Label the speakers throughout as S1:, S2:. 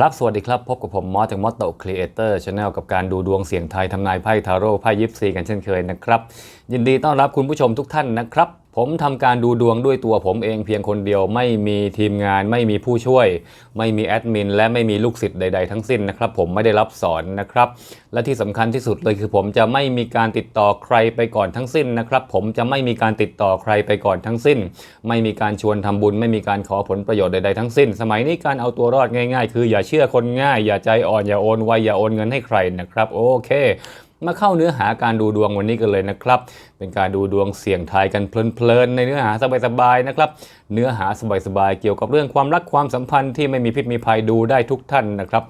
S1: ครับ สวัสดีครับ พบกับผมมอสจากมอสโตครีเอเตอร์ชาแนลกับการดูดวงเสียงไทยทำนายไพ่ทาโร่ไพ่ยิปซีกันเช่นเคยนะครับ ยินดีต้อนรับคุณผู้ชมทุกท่านนะครับ ผมทำการดูดวงด้วยตัวผมเองเพียงคนเดียวไม่มีทีมงาน ไม่มีผู้ช่วย ไม่มีแอดมิน และไม่มีลูกศิษย์ใด ๆ ทั้งสิ้นนะครับ ผมไม่ได้รับสอนนะครับ และที่สำคัญที่สุดเลยคือผมจะไม่มีการติดต่อใครไปก่อนทั้งสิ้นนะครับ ผมจะไม่มีการติดต่อใครไปก่อนทั้งสิ้น ไม่มีการชวนทำบุญ ไม่มีการขอผลประโยชน์ใดๆทั้งสิ้น สมัยนี้การเอาตัวรอดง่าย ๆ คืออย่าเชื่อคนง่าย อย่าใจอ่อนอย่าโอนไวอย่าโอนเงินให้ใครนะครับ โอเค มาเข้าเนื้อหาการดูดวงวันนี้กันเลยนะครับ เป็นการดูดวงเสี่ยงทายกันเพลินๆในเนื้อหาสบายๆนะครับ เนื้อหาสบายๆเกี่ยวกับเรื่องความรักความสัมพันธ์ที่ไม่มีพิษมีภัยดูได้ทุกท่านนะครับ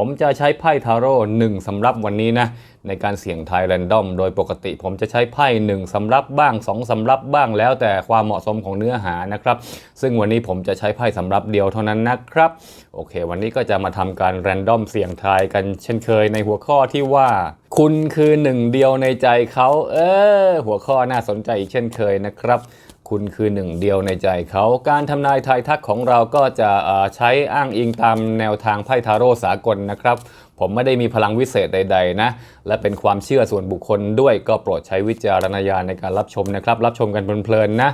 S1: ผมจะใช้ไพ่ทาโร่หนึ่งสำรับวันนี้นะในการเสี่ยงทายแรนดอม โดยปกติผมจะใช้ไพ่หนึ่งสำรับบ้างสองสำรับบ้างแล้วแต่ความเหมาะสมของเนื้อหานะครับ ซึ่งวันนี้ผมจะใช้ไพ่สำรับเดียวเท่านั้นนะครับ โอเค วันนี้ก็จะมาทำการแรนดอมเสี่ยงทายกันเช่นเคยในหัวข้อที่ว่า คุณคือหนึ่งเดียวในใจเขาเออหัวข้อน่าสนใจอีกเช่นเคยนะครับ คุณคือหนึ่งเดียวในใจเขา การทำนายทายทักของเราก็จะใช้อ้างอิงตามแนวทางไพ่ทาโร่สากลนะครับ ผมไม่ได้มีพลังวิเศษใด ๆ นะ และเป็นความเชื่อส่วนบุคคลด้วยก็โปรดใช้วิจารณญาณในการรับชมนะครับ รับชมกันเพลินๆนะ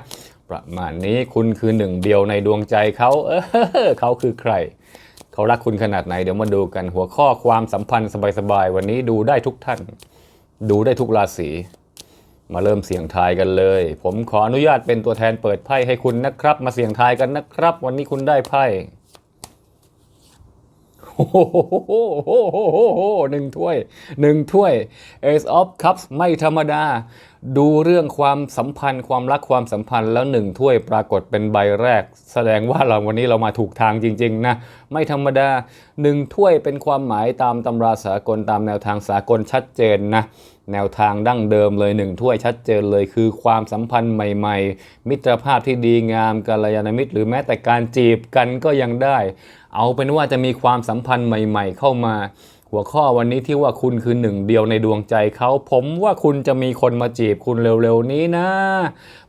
S1: ประมาณนี้คุณคือหนึ่งเดียวในดวงใจเขาเออเขาคือใคร เขารักคุณขนาดไหนเดี๋ยวมาดูกันหัวข้อความสัมพันธ์สบายๆวันนี้ดูได้ทุกท่าน ดูได้ทุกราศี มาเริ่มเสี่ยงทายกันเลย ผมขออนุญาตเป็นตัวแทนเปิดไพ่ให้คุณนะครับ มาเสี่ยงทายกันนะครับ วันนี้คุณได้ไพ่โอ้โหหนึ่งถ้วยหนึ่งถ้วย Ace of Cups ไม่ธรรมดา ดูเรื่องความสัมพันธ์ ความรักความสัมพันธ์แล้วหนึ่งถ้วยปรากฏเป็นใบแรก แสดงว่าเราวันนี้เรามาถูกทางจริง ๆ นะ ไม่ธรรมดาหนึ่งถ้วยเป็นความหมายตามตำราสากลตามแนวทางสากลชัดเจนนะ แนวทางดั้งเดิมเลยหนึ่งถ้วยชัดเจนเลยคือความสัมพันธ์ใหม่ๆ มิตรภาพที่ดีงามกัลยาณมิตร หรือแม้แต่การจีบกันก็ยังได้ เอาเป็นว่าจะมีความสัมพันธ์ใหม่ ๆ เข้ามา หัวข้อวันนี้ที่ว่าคุณคือหนึ่งเดียวในดวงใจเขาผมว่าคุณจะมีคนมาจีบคุณเร็วๆนี้นะ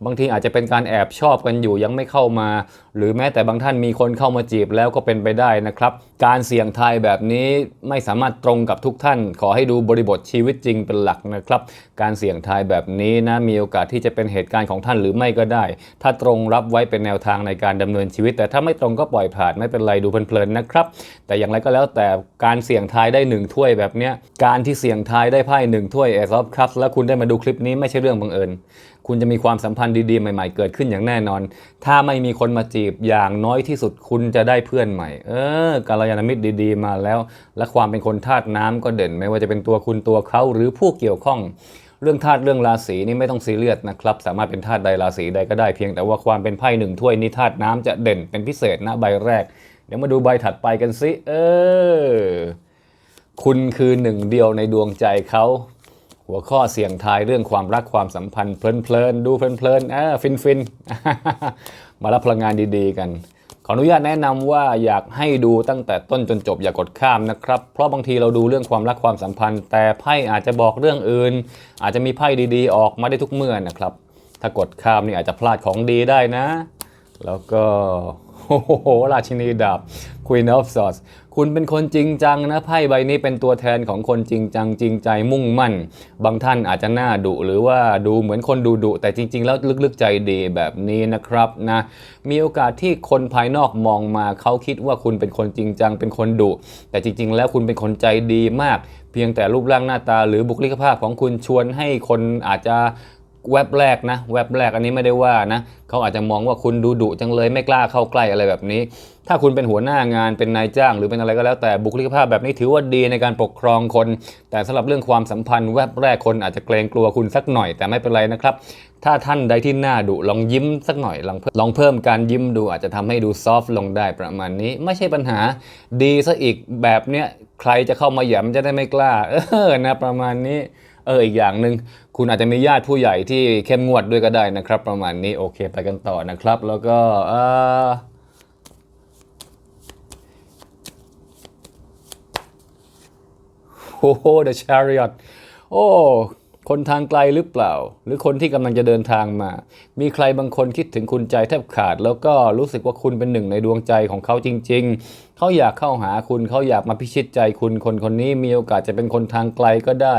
S1: บางทีอาจจะเป็นการแอบชอบกันอยู่ยังไม่เข้ามา หรือแม้แต่บางท่านมีคนเข้ามาจีบแล้วก็เป็นไปได้นะครับ การเสี่ยงทายแบบนี้ไม่สามารถตรงกับทุกท่าน ขอให้ดูบริบทชีวิตจริงเป็นหลักนะครับ การเสี่ยงทายแบบนี้นะมีโอกาสที่จะเป็นเหตุการณ์ของท่านหรือไม่ก็ได้ ถ้าตรงรับไว้เป็นแนวทางในการดำเนินชีวิต แต่ถ้าไม่ตรงก็ปล่อยผ่านไม่เป็นไรดูเพลินๆนะครับ แต่อย่างไรก็แล้วแต่การเสี่ยงทายได้หนึ่งถ้วยแบบเนี้ยการที่เสี่ยงทายได้ไพ่หนึ่งถ้วย Ace of Cups แล้วคุณได้มาดูคลิปนี้ไม่ใช่เรื่องบังเอิญคุณจะมีความสัมพันธ์ดีๆ ใหม่ๆ เกิดขึ้นอย่างแน่นอน ถ้าไม่มีคนมาจีบอย่างน้อยที่สุดคุณจะได้เพื่อนใหม่ เออกาลยานมิตรดีๆ มาแล้ว และความเป็นคนธาตุน้ำก็เด่น ไม่ว่าจะเป็นตัวคุณตัวเขาหรือผู้เกี่ยวข้อง เรื่องธาตุเรื่องราศีนี่ไม่ต้องซีเรียสนะครับ สามารถเป็นธาตุใดราศีใดก็ได้เพียงแต่ว่าความเป็นไพ่หนึ่งถ้วยนี้ธาตุน้ำจะเด่นเป็นพิเศษนะใบแรก เดี๋ยวมาดูใบถัดไปกันสิเออ คุณคือหนึ่งเดียวในดวงใจเขา หัวข้อเสี่ยงทายเรื่องความรักความสัมพันธ์เพลินๆ ดูเพลินๆอ่าฟินฟินๆมารับพลังงานดีๆกัน ขออนุญาตแนะนำว่าอยากให้ดูตั้งแต่ต้นจนจบอย่ากดข้ามนะครับ เพราะบางทีเราดูเรื่องความรักความสัมพันธ์ แต่ไพ่อาจจะบอกเรื่องอื่น อาจจะมีไพ่ดีๆ ออกมาได้ทุกเมื่อนะครับ ถ้ากดข้ามนี่อาจจะพลาดของดีได้นะ แล้วก็ โอ้โห ราชินีดาบ Queen of Swords คุณเป็นคนจริงจังนะไพ่ใบนี้เป็นตัวแทนของคนจริงจังจริงใจมุ่งมั่น บางท่านอาจจะหน้าดุหรือว่าดูเหมือนคนดูดุแต่จริง ๆ แล้วลึกๆใจดีแบบนี้นะครับนะมีโอกาสที่คนภายนอกมองมาเขาคิดว่าคุณเป็นคนจริงจังเป็นคนดุแต่จริง ๆ แล้วคุณเป็นคนใจดีมาก เพียงแต่รูปร่างหน้าตาหรือบุคลิกภาพของคุณชวนให้คนอาจจะ แว็บแรกนะแว็บแรกอันนี้ไม่ได้ว่านะเขาอาจจะมองว่าคุณดูดุจังเลยไม่กล้าเข้าใกล้อะไรแบบนี้ ถ้าคุณเป็นหัวหน้างานเป็นนายจ้าง หรือเป็นอะไรก็แล้วแต่บุคลิกภาพแบบนี้ถือว่าดีในการปกครองคน แต่สำหรับเรื่องความสัมพันธ์แว็บแรกคนอาจจะเกรงกลัวคุณสักหน่อย แต่ไม่เป็นไรนะครับ ถ้าท่านใดที่หน้าดุลองยิ้มสักหน่อยลองเพิ่มลองเพิ่มการยิ้มดูอาจจะทำให้ดูซอฟต์ลงได้ประมาณนี้ ไม่ใช่ปัญหาดีซะอีกแบบเนี้ยใครจะเข้ามาหยำจะได้ไม่กล้าเออนะประมาณนี้ เอออีกอย่างหนึ่งคุณอาจจะมีญาติผู้ใหญ่ที่เข้มงวดด้วยก็ได้นะครับ ประมาณนี้โอเคไปกันต่อนะครับ แล้วก็เออโอ้โห The Chariot โอ้ คนทางไกลหรือเปล่า หรือคนที่กำลังจะเดินทางมา มีใครบางคนคิดถึงคุณใจแทบขาด แล้วก็รู้สึกว่าคุณเป็นหนึ่งในดวงใจของเขาจริง ๆ เขาอยากเข้าหาคุณเขาอยากมาพิชิตใจคุณคนคนนี้มีโอกาสจะเป็นคนทางไกลก็ได้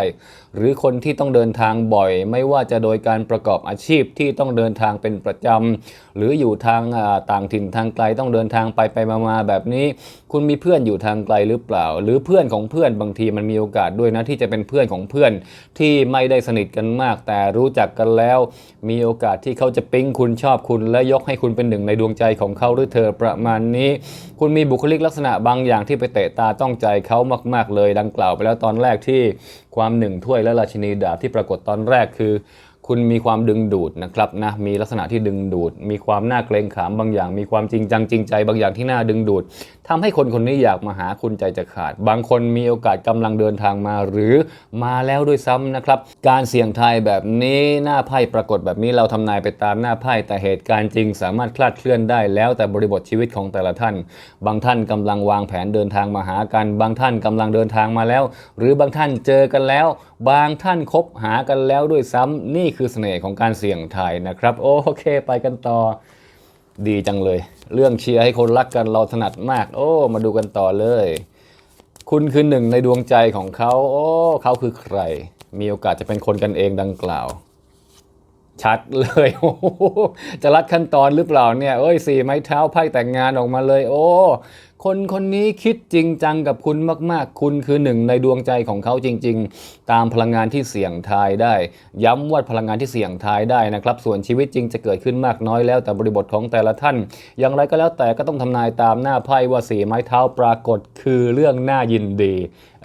S1: หรือคนที่ต้องเดินทางบ่อย ไม่ว่าจะโดยการประกอบอาชีพที่ต้องเดินทางเป็นประจำหรืออยู่ทางต่างถิ่นทางไกลต้องเดินทางไปไปมามาแบบนี้ คุณมีเพื่อนอยู่ทางไกลหรือเปล่า หรือเพื่อนของเพื่อนบางทีมันมีโอกาสด้วยนะที่จะเป็นเพื่อนของเพื่อนที่ไม่ได้สนิทกันมาก แต่รู้จักกันแล้ว มีโอกาสที่เขาจะปิ๊งคุณชอบคุณ และยกให้คุณเป็นหนึ่งในดวงใจของเขาหรือเธอประมาณนี้ คุณมีบุคลิกลักษณะบางอย่างที่ไปเตะตาต้องใจเขามาก ๆ เลยดังกล่าวไปแล้วตอนแรกที่ความหนึ่งถ้วยและราชินีดาบที่ปรากฏตอนแรกคือ คุณมีความดึงดูดนะครับนะมีลักษณะที่ดึงดูด มีความน่าเกรงขามบางอย่าง มีความจริงจังจริงใจ บางอย่างที่น่าดึงดูดทำให้คนคนนี้อยากมาหาคุณใจจะขาด บางคนมีโอกาสกำลังเดินทางมาหรือมาแล้วด้วยซ้ำนะครับ การเสี่ยงทายแบบนี้หน้าไพ่ปรากฏแบบนี้เราทำนายไปตามหน้าไพ่แต่เหตุการณ์จริง สามารถคลาดเคลื่อนได้แล้วแต่บริบทชีวิตของแต่ละท่าน บางท่านกำลังวางแผนเดินทางมาหากัน บางท่านกำลังเดินทางมาแล้ว หรือบางท่านเจอกันแล้ว บางท่านคบหากันแล้วด้วยซ้ำนี่คือเสน่ห์ของการเสี่ยงทายนะครับ โอเคไปกันต่อ ดีจังเลย เรื่องเชียร์ให้คนรักกันเราถนัดมาก โอ้ มาดูกันต่อเลย คุณคือหนึ่งในดวงใจของเขา โอ้เขาคือใคร มีโอกาสจะเป็นคนกันเองดังกล่าว ชัดเลยโอ้จะรัดขั้นตอนหรือเปล่าเนี่ยเอ้ยสี่ไม้เท้าไพ่แต่งงานออกมาเลย โอ้คนคนนี้คิดจริงจังกับคุณมาก ๆ คุณคือหนึ่งในดวงใจของเขาจริง ๆ ตามพลังงานที่เสี่ยงทายได้ ย้ำว่าพลังงานที่เสี่ยงทายได้นะครับ ส่วนชีวิตจริงจะเกิดขึ้นมากน้อยแล้วแต่บริบทของแต่ละท่าน อย่างไรก็แล้วแต่ก็ต้องทำนายตามหน้าไพ่ว่าสีไม้เท้าปรากฏคือเรื่องน่ายินดี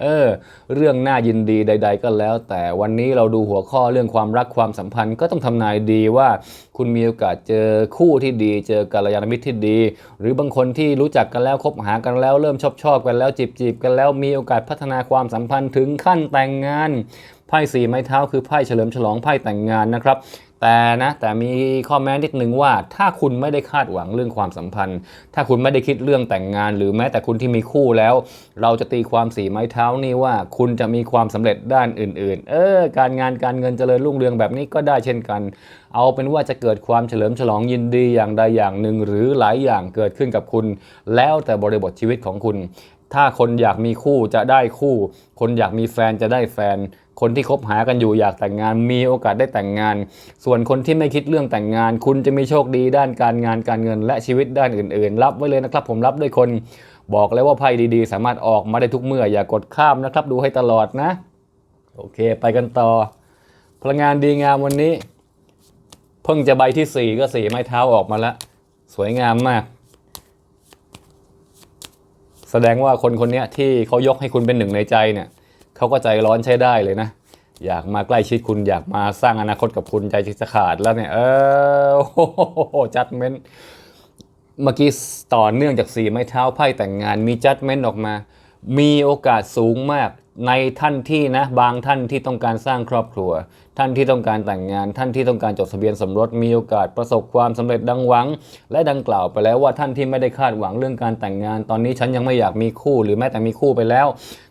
S1: เออเรื่องน่ายินดีใด ๆ ก็แล้ว แต่วันนี้เราดูหัวข้อเรื่องความรักความสัมพันธ์ก็ต้องทำนายดีว่า คุณมีโอกาสเจอคู่ที่ดี เจอกัลยาณมิตรที่ดี หรือบางคนที่รู้จักกันแล้วคบหากันแล้วเริ่มชอบชอบกันแล้วจีบจีบกันแล้วมีโอกาสพัฒนาความสัมพันธ์ถึงขั้นแต่งงานไพ่สี่ไม้เท้าคือไพ่เฉลิมฉลองไพ่แต่งงานนะครับ แต่นะแต่มีข้อแม้นิดนึงว่า ถ้าคุณไม่ได้คาดหวังเรื่องความสัมพันธ์ ถ้าคุณไม่ได้คิดเรื่องแต่งงาน หรือแม้แต่คุณที่มีคู่แล้ว เราจะตีความสีไม้เท้านี่ว่า คุณจะมีความสำเร็จด้านอื่น ๆ เออ การงานการเงินเจริญรุ่งเรืองแบบนี้ก็ได้เช่นกัน เอาเป็นว่าจะเกิดความเฉลิมฉลองยินดีอย่างใดอย่างหนึ่ง หรือหลายอย่างเกิดขึ้นกับคุณ แล้วแต่บริบทชีวิตของคุณ ถ้าคนอยากมีคู่จะได้คู่ คนอยากมีแฟนจะได้แฟน คนที่คบหากันอยู่อยากแต่งงานมีโอกาสได้แต่งงาน ส่วนคนที่ไม่คิดเรื่องแต่งงาน คุณจะมีโชคดีด้านการงานการเงิน และชีวิตด้านอื่น ๆ รับไว้เลยนะครับ ผมรับด้วยคนบอกเลยว่าไพ่ดีๆ สามารถออกมาได้ทุกเมื่ออย่ากดข้ามนะครับ ดูให้ตลอดนะ โอเค ไปกันต่อ พลังงานดีงามวันนี้ เพิ่งจะใบที่สี่ก็สี่ไม้เท้าออกมาแล้วสวยงามมาก แสดงว่าคนคนนี้ที่เขายกให้คุณเป็นหนึ่งในใจเนี่ย เขาก็ใจร้อนใช้ได้เลยนะ อยากมาใกล้ชิดคุณอยากมาสร้างอนาคตกับคุณใจจะขาดแล้วเนี่ย เออโอ้โหจัดเม้นเมื่อกี้ต่อเนื่องจากสีไม้เท้าไพ่แต่งงานมีจัดเม้นออกมา มีโอกาสสูงมากในท่านที่นะ บางท่านที่ต้องการสร้างครอบครัวท่านที่ต้องการแต่งงาน ท่านที่ต้องการจดทะเบียนสมรสมีโอกาสประสบความสำเร็จดังหวัง และดังกล่าวไปแล้วว่าท่านที่ไม่ได้คาดหวังเรื่องการแต่งงาน ตอนนี้ฉันยังไม่อยากมีคู่ หรือแม้แต่มีคู่ไปแล้ว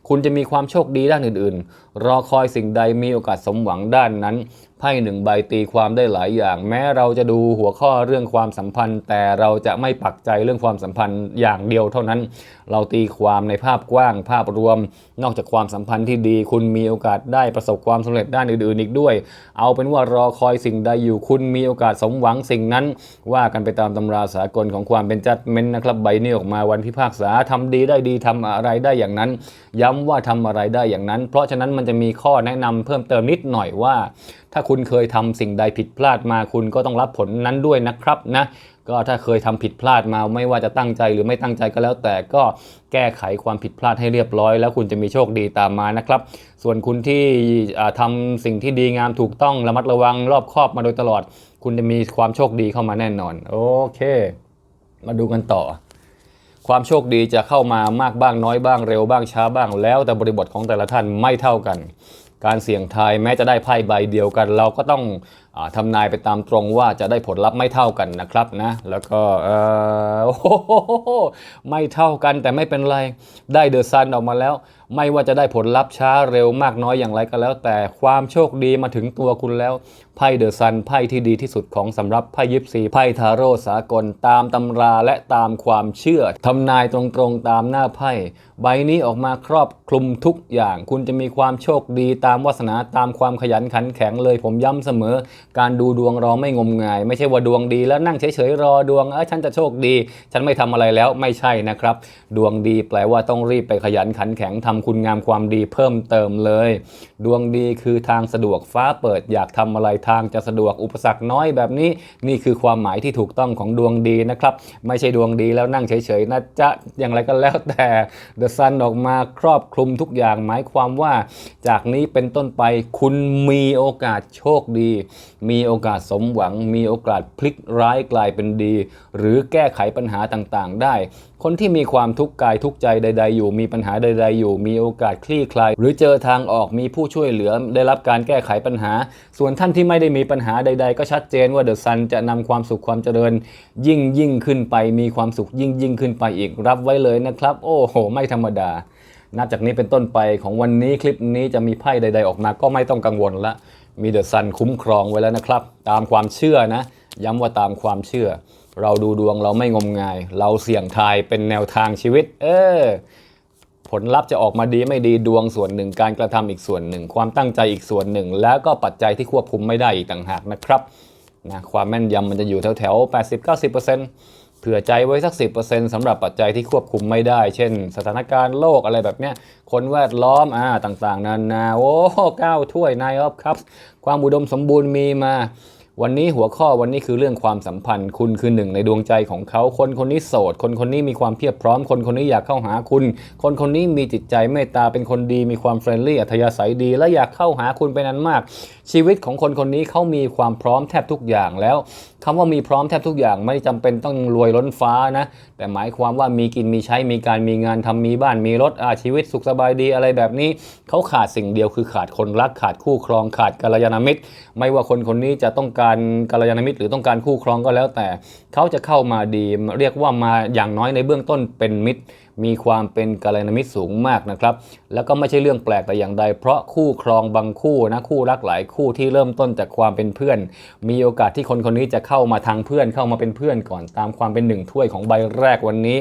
S1: คุณจะมีความโชคดีด้านอื่น ๆ รอคอยสิ่งใดมีโอกาสสมหวังด้านนั้นไพ่หนึ่งใบตีความได้หลายอย่าง แม้เราจะดูหัวข้อเรื่องความสัมพันธ์ แต่เราจะไม่ปักใจเรื่องความสัมพันธ์อย่างเดียวเท่านั้น เราตีความในภาพกว้างภาพรวม นอกจากความสัมพันธ์ที่ดี คุณมีโอกาสได้ประสบความสำเร็จด้านอื่นๆอีกด้วยเอาเป็นว่ารอคอยสิ่งใดอยู่คุณมีโอกาสสมหวังสิ่งนั้น ว่ากันไปตามตำราสากลของความเป็นจัดเม้นนะครับใบนี้ออกมาวันพิพากษาทำดีได้ดีทำอะไรได้อย่างนั้น ย้ำว่าทำอะไรได้อย่างนั้น เพราะฉะนั้นมันจะมีข้อแนะนำเพิ่มเติมนิดหน่อยว่า ถ้าคุณเคยทำสิ่งใดผิดพลาดมาคุณก็ต้องรับผลนั้นด้วยนะครับนะก็ถ้าเคยทำผิดพลาดมาไม่ว่าจะตั้งใจหรือไม่ตั้งใจก็แล้ว แต่ก็แก้ไขความผิดพลาดให้เรียบร้อย แล้วคุณจะมีโชคดีตามมานะครับ ส่วนคุณที่อ่าทำสิ่งที่ดีงามถูกต้องระมัดระวังรอบคอบมาโดยตลอด คุณจะมีความโชคดีเข้ามาแน่นอน โอเค มาดูกันต่อความโชคดีจะเข้ามามากบ้างน้อยบ้างเร็วบ้างช้าบ้างแล้วแต่บริบทของแต่ละท่านไม่เท่ากัน การเสี่ยงทายแม้จะได้ไพ่ใบเดียวกัน เราก็ต้องทำนายไปตามตรงว่าจะได้ผลลัพธ์ไม่เท่ากันนะครับนะแล้วก็โอ้โหไม่เท่ากันแต่ไม่เป็นไร ได้เดอะซันออกมาแล้ว ไม่ว่าจะได้ผลลัพธ์ช้าเร็วมากน้อยอย่างไรก็แล้ว แต่ความโชคดีมาถึงตัวคุณแล้วไพ่เดอะซันไพ่ที่ดีที่สุดของสำหรับไพ่ยิปซีไพ่ทาโร่สากลตามตำราและตามความเชื่อทำนายตรงๆตามหน้าไพ่ใบนี้ออกมาครอบคลุมทุกอย่าง คุณจะมีความโชคดีตามวาสนาตามความขยันขันแข็งเลยผมย้ำเสมอการดูดวงเราไม่งมงาย ไม่ใช่ว่าดวงดีแล้วนั่งเฉยๆรอดวงเออฉันจะโชคดี ฉันไม่ทำอะไรแล้วไม่ใช่นะครับ ดวงดีแปลว่าต้องรีบไปขยันขันแข็งทำคุณงามความดีเพิ่มเติมเลย ดวงดีคือทางสะดวกฟ้าเปิดอยากทำอะไรทางจะสะดวกอุปสรรคน้อยแบบนี้ นี่คือความหมายที่ถูกต้องของดวงดีนะครับไม่ใช่ดวงดีแล้วนั่งเฉยๆนะจ๊ะอย่างไรก็แล้วแต่ The Sun ออกมาครอบคลุมทุกอย่างหมายความว่า จากนี้เป็นต้นไปคุณมีโอกาสโชคดี มีโอกาสสมหวัง มีโอกาสพลิกร้ายกลายเป็นดี หรือแก้ไขปัญหาต่างๆ ได้ คนที่มีความทุกข์กายทุกข์ใจใด ๆ อยู่ มีปัญหาใด ๆ อยู่ มีโอกาสคลี่คลาย หรือเจอทางออกมีผู้ช่วยเหลือได้รับการแก้ไขปัญหา ส่วนท่านที่ไม่ได้มีปัญหาใด ๆ ก็ชัดเจนว่าเดอะซันจะนำความสุขความเจริญ ยิ่งยิ่งขึ้นไป มีความสุขยิ่งยิ่งขึ้นไปอีกรับไว้เลยนะครับ โอ้โห ไม่ธรรมดานับจากนี้เป็นต้นไปของวันนี้คลิปนี้จะมีไพ่ใด ๆ ออกมาก็ไม่ต้องกังวลละ มีเดอะซันคุ้มครองไว้แล้วนะครับ ตามความเชื่อนะ ย้ำว่าตามความเชื่อ เราดูดวงเราไม่งมงาย เราเสี่ยงทายเป็นแนวทางชีวิต เออผลลัพธ์จะออกมาดีไม่ดีดวงส่วนหนึ่งการกระทำอีกส่วนหนึ่ง ความตั้งใจอีกส่วนหนึ่ง แล้วก็ปัจจัยที่ควบคุมไม่ได้อีกต่างหากนะครับนะความแม่นยำมันจะอยู่แถวแถวๆ80-90%เเผื่อใจไว้สัก 10%สำหรับปัจจัยที่ควบคุมไม่ได้ เช่น สถานการณ์โลกอะไรแบบเนี้ย คนแวดล้อมอ่าต่างๆ นานาโอ้ก้าถ้วยนายออฟครับ ความอุดมสมบูรณ์มีมา วันนี้หัวข้อวันนี้คือเรื่องความสัมพันธ์ คุณคือหนึ่งในดวงใจของเขา คนคนนี้โสด คนคนนี้มีความเพียบพร้อม คนคนนี้อยากเข้าหาคุณ คนคนนี้มีจิตใจเมตตาเป็นคนดี มีความเฟรนลี่อัธยาศัยดี และอยากเข้าหาคุณเป็นอันมาก ชีวิตของคนคนนี้เขามีความพร้อมแทบทุกอย่างแล้ว คำว่ามีพร้อมแทบทุกอย่างไม่จำเป็นต้องรวยล้นฟ้านะ แต่หมายความว่ามีกินมีใช้มีการมีงานทำมีบ้านมีรถอาชีวิตสุขสบายดีอะไรแบบนี้ เขาขาดสิ่งเดียวคือขาดคนรักขาดคู่ครองขาดกัลยาณมิตร ไม่ว่าคนคนนี้จะต้องการกัลยาณมิตร หรือต้องการคู่ครองก็แล้วแต่ เขาจะเข้ามาดีเรียกว่ามาอย่างน้อยในเบื้องต้นเป็นมิตร มีความเป็นกัลยามิตรสูงมากนะครับ แล้วก็ไม่ใช่เรื่องแปลกแต่อย่างใด เพราะคู่ครองบางคู่นะคู่รักหลายคู่ที่เริ่มต้นจากความเป็นเพื่อน มีโอกาสที่คนคนนี้จะเข้ามาทางเพื่อนเข้ามาเป็นเพื่อนก่อนตามความเป็นหนึ่งถ้วยของใบแรกวันนี้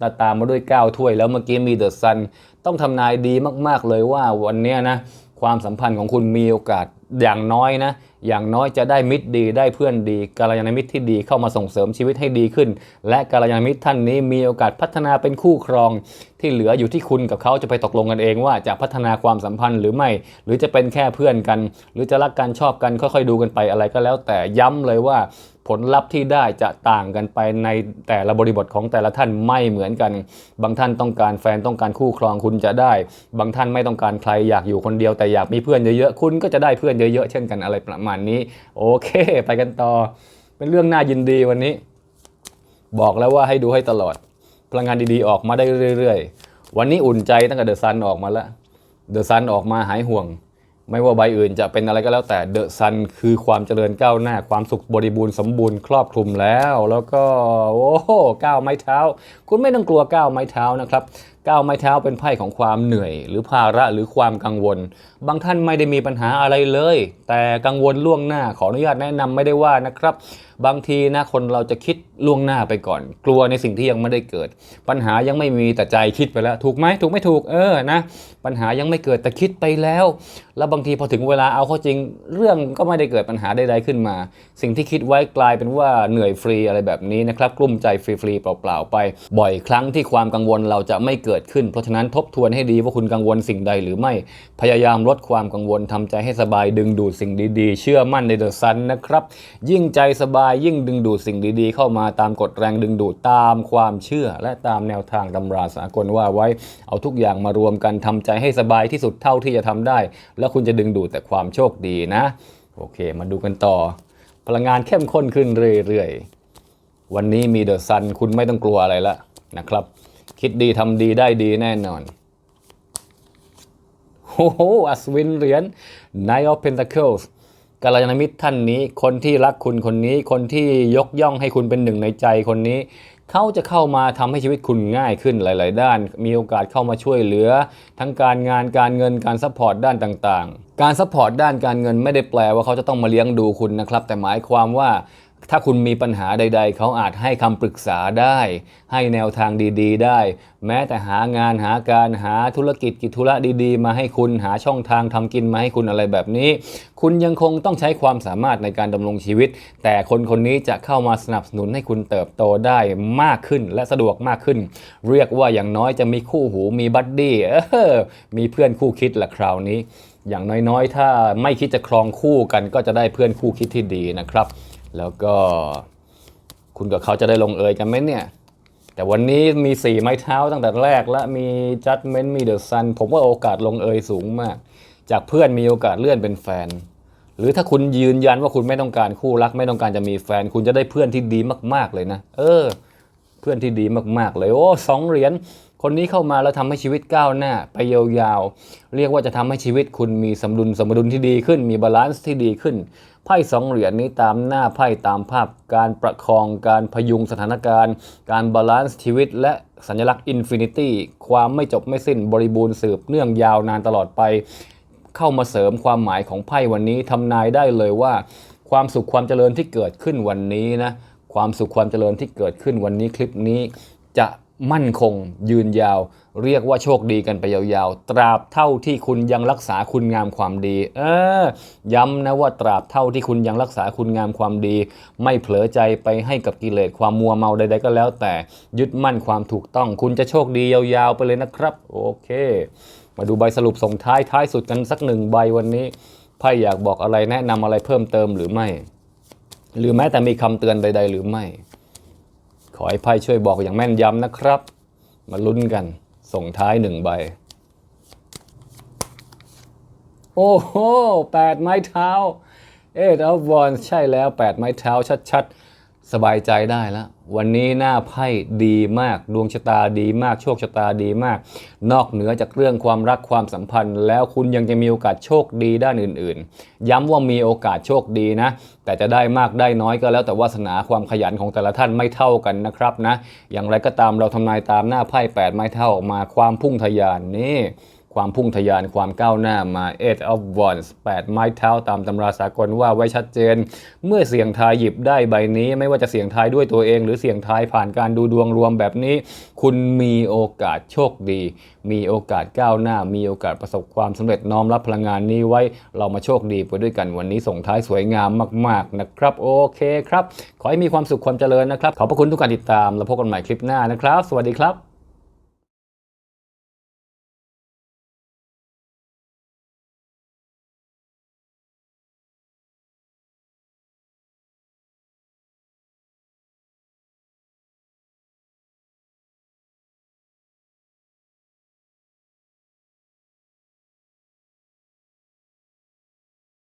S1: ตาตามมาด้วย 9 ถ้วยแล้วเมื่อกี้มีเดอะซันต้องทำนายดีมากๆเลยว่าวันนี้นะความสัมพันธ์ของคุณมีโอกาสอย่างน้อยนะ อย่างน้อยจะได้มิตรดีได้เพื่อนดีกาลยานมิตรที่ดีเข้ามาส่งเสริมชีวิตให้ดีขึ้น และกาลยานมิตรท่านนี้มีโอกาสพัฒนาเป็นคู่ครอง ที่เหลืออยู่ที่คุณกับเขาจะไปตกลงกันเองว่าจะพัฒนาความสัมพันธ์หรือไม่ หรือจะเป็นแค่เพื่อนกัน หรือจะรักกันชอบกันค่อยๆดูกันไปอะไรก็แล้วแต่ย้ำเลยว่า ผลลัพธ์ที่ได้จะต่างกันไปในแต่ละบริบทของแต่ละท่านไม่เหมือนกัน บางท่านต้องการแฟนต้องการคู่ครองคุณจะได้ บางท่านไม่ต้องการใครอยากอยู่คนเดียวแต่อยากมีเพื่อนเยอะๆคุณก็จะได้เพื่อนเยอะๆเช่นกันอะไรประมาณนี้ โอเค ไปกันต่อ เป็นเรื่องน่ายินดีวันนี้ บอกแล้วว่าให้ดูให้ตลอด พลังงานดีๆออกมาได้เรื่อย ๆ วันนี้อุ่นใจตั้งแต่เดอะซันออกมาแล้วเดอะซันออกมาหายห่วง ไม่ว่าใบอื่นจะเป็นอะไรก็แล้วแต่เดอะซันคือความเจริญก้าวหน้า ความสุขบริบูรณ์สมบูรณ์ครอบคลุมแล้ว แล้วก็โอ้โหก้าวไม้เท้า คุณไม่ต้องกลัวก้าวไม้เท้านะครับ ก้าวไม้เท้าเป็นไพ่ของความเหนื่อย หรือภาระหรือความกังวล บางท่านไม่ได้มีปัญหาอะไรเลย แต่กังวลล่วงหน้าขออนุญาตแนะนำไม่ได้ว่านะครับ บางทีนะคนเราจะคิดล่วงหน้าไปก่อน กลัวในสิ่งที่ยังไม่ได้เกิด ปัญหายังไม่มีแต่ใจคิดไปแล้ว ถูกไหมถูกไม่ถูกเออนะ ปัญหายังไม่เกิดแต่คิดไปแล้ว แล้วบางทีพอถึงเวลาเอาเข้าจริง เรื่องก็ไม่ได้เกิดปัญหาใดๆขึ้นมา สิ่งที่คิดไว้กลายเป็นว่าเหนื่อยฟรีอะไรแบบนี้นะครับกลุ้มใจฟรีๆเปล่าๆไป บ่อยครั้งที่ความกังวลเราจะไม่เกิดขึ้น เพราะฉะนั้นทบทวนให้ดีว่าคุณกังวลสิ่งใดหรือไม่ พยายามลดความกังวลทำใจให้สบายดึงดูดสิ่งดีๆ เชื่อมั่นในเดอะซันนะครับ ยิ่งใจสบายยิ่งดึงดูดสิ่งดีๆ เข้ามาตามกฎแรงดึงดูดตามความเชื่อ และตามแนวทางตำราสากลว่าไว้ เอาทุกอย่างมารวมกันทำใจให้สบายที่สุดเท่าที่จะทำได้ แล้วคุณจะดึงดูดแต่ความโชคดีนะ โอเค มาดูกันต่อ พลังงานเข้มข้นขึ้นเรื่อยๆวันนี้มีเดอะซันคุณไม่ต้องกลัวอะไรละนะครับ คิดดีทำดีได้ดีแน่นอนโอ้โหอัศวินเหรียญ Knight of Pentacles กัลยาณมิตรท่านนี้ คนที่รักคุณคนนี้ คนที่ยกย่องให้คุณเป็นหนึ่งในใจคนนี้ เขาจะเข้ามาทำให้ชีวิตคุณง่ายขึ้นหลาย ๆ ด้าน มีโอกาสเข้ามาช่วยเหลือ ทั้งการงานการเงินการซัพพอร์ตด้านต่าง ๆ การซัพพอร์ตด้านการเงินไม่ได้แปลว่าเขาจะต้องมาเลี้ยงดูคุณนะครับ แต่หมายความว่า ถ้าคุณมีปัญหาใด ๆ เขาอาจให้คำปรึกษาได้ ให้แนวทางดีๆ ได้ แม้แต่หางานหาการหาธุรกิจกิจธุระดีๆ มาให้คุณหาช่องทางทำกินมาให้คุณอะไรแบบนี้ คุณยังคงต้องใช้ความสามารถในการดำรงชีวิต แต่คนคนนี้จะเข้ามาสนับสนุนให้คุณเติบโตได้มากขึ้นและสะดวกมากขึ้น เรียกว่าอย่างน้อยจะมีคู่หูมีบัดดี้มีเพื่อนคู่คิดละคราวนี้ อย่างน้อยๆ ถ้าไม่คิดจะครองคู่กันก็จะได้เพื่อนคู่คิดที่ดีนะครับ แล้วก็คุณกับเขาจะได้ลงเอยกันไหมเนี่ย แต่วันนี้มีสี่ไม้เท้าตั้งแต่แรกและมี Judgment มี The Sun ผมว่าโอกาสลงเอยสูงมาก จากเพื่อนมีโอกาสเลื่อนเป็นแฟน หรือถ้าคุณยืนยันว่าคุณไม่ต้องการคู่รักไม่ต้องการจะมีแฟน คุณจะได้เพื่อนที่ดีมาก ๆเลยนะ เออ เพื่อนที่ดีมากๆเลย โอ้สองเหรียญ คนนี้เข้ามาแล้วทำให้ชีวิตก้าวหน้าไปยาวๆ เรียกว่าจะทำให้ชีวิตคุณมีสมดุลสมดุลที่ดีขึ้น มีบาลานซ์ที่ดีขึ้น ไพ่สองเหรียญนี้ตามหน้าไพ่ตามภาพการประคองการพยุงสถานการณ์ การบาลานซ์ชีวิต และสัญลักษณ์อินฟินิตี้ความไม่จบไม่สิ้นบริบูรณ์สืบเนื่องยาวนานตลอดไป เข้ามาเสริมความหมายของไพ่วันนี้ทำนายได้เลยว่า ความสุขความเจริญที่เกิดขึ้นวันนี้นะความสุขความเจริญที่เกิดขึ้นวันนี้คลิปนี้จะ มั่นคง ยืนยาว เรียกว่าโชคดีกันไปยาวๆ ตราบเท่าที่คุณยังรักษาคุณงามความดี เออ ย้ำนะว่าตราบเท่าที่คุณยังรักษาคุณงามความดี ไม่เผลอใจไปให้กับกิเลสความมัวเมาใดๆก็แล้ว แต่ยึดมั่นความถูกต้อง คุณจะโชคดียาวๆไปเลยนะครับ โอเค มาดูใบสรุปส่งท้ายท้ายสุดกันสักหนึ่งใบวันนี้ไพ่อยากบอกอะไรแนะนำอะไรเพิ่มเติมหรือไม่ หรือแม้แต่มีคำเตือนใด ๆ หรือไม่ ขอให้ไพ่ช่วยบอกอย่างแม่นยำนะครับ มาลุ้นกัน ส่งท้ายหนึ่งใบ โอ้โหแปดไม้เท้า เอ็ดอฟวอนใช่แล้วแปดไม้เท้าชัดๆ สบายใจได้แล้ว วันนี้หน้าไพ่ดีมาก ดวงชะตาดีมาก โชคชะตาดีมาก นอกเหนือจากเรื่องความรักความสัมพันธ์ แล้วคุณยังจะมีโอกาสโชคดีด้านอื่น ๆ ย้ำว่ามีโอกาสโชคดีนะ แต่จะได้มากได้น้อยก็แล้วแต่วาสนาความขยันของแต่ละท่านไม่เท่ากันนะครับนะ อย่างไรก็ตามเราทำนายตามหน้าไพ่แปดไม้เท่าออกมาความพุ่งทะยานนี่ ความพุ่งทะยานความก้าวหน้ามา Eight of Wands 8 ไม้เท้าตามตำราสากลว่าไว้ชัดเจน เมื่อเสี่ยงทายหยิบได้ใบนี้ ไม่ว่าจะเสี่ยงทายด้วยตัวเอง หรือเสี่ยงทายผ่านการดูดวงรวมแบบนี้ คุณมีโอกาสโชคดี มีโอกาสก้าวหน้า มีโอกาสประสบความสำเร็จน้อมรับพลังงานนี้ไว้เรามาโชคดีไปด้วยกันวันนี้ส่งท้ายสวยงามมาก ๆ นะครับ โอเคครับ ขอให้มีความสุขความเจริญนะครับขอบพระคุณทุกการติดตามแล้วพบกันใหม่คลิปหน้านะครับ สวัสดีครับ